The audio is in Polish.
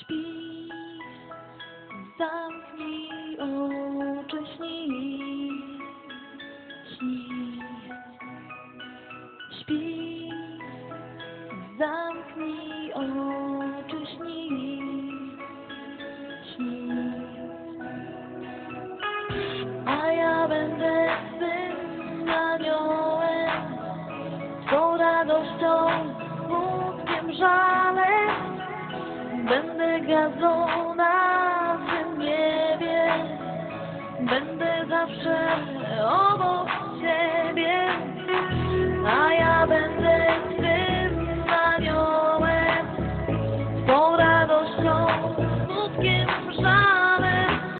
Śpi, zamknij oczy, śnij, śnij. Śpi, zamknij oczy, śnij, śnij. A ja będę tym aniołem, Twą radością, żalem. Będę gwiazdą na tym niebie, będę zawsze obok Ciebie, a ja będę Twym aniołem, Twą radością, smutkiem żalem.